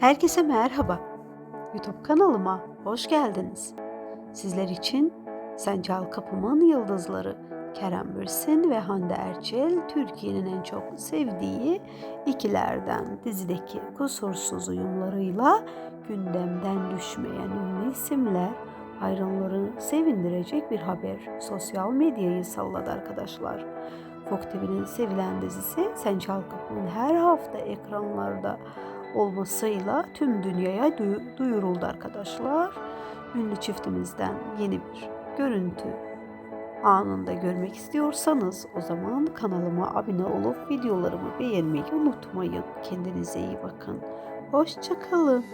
Herkese merhaba. YouTube kanalıma hoş geldiniz. Sizler için Sen Çal Kapımın Yıldızları Kerem Bürsin ve Hande Erçel Türkiye'nin en çok sevdiği ikilerden dizideki kusursuz uyumlarıyla gündemden düşmeyen ünlü isimler hayranları sevindirecek bir haber sosyal medyayı salladı arkadaşlar. Fox TV'nin sevilen dizisi Sen Çal Kapımın her hafta ekranlarda olmasıyla tüm dünyaya duy- duyuruldu arkadaşlar. Ünlü çiftimizden yeni bir görüntü anında görmek istiyorsanız o zaman kanalıma abone olup videolarımı beğenmeyi unutmayın. Kendinize iyi bakın. Hoşçakalın.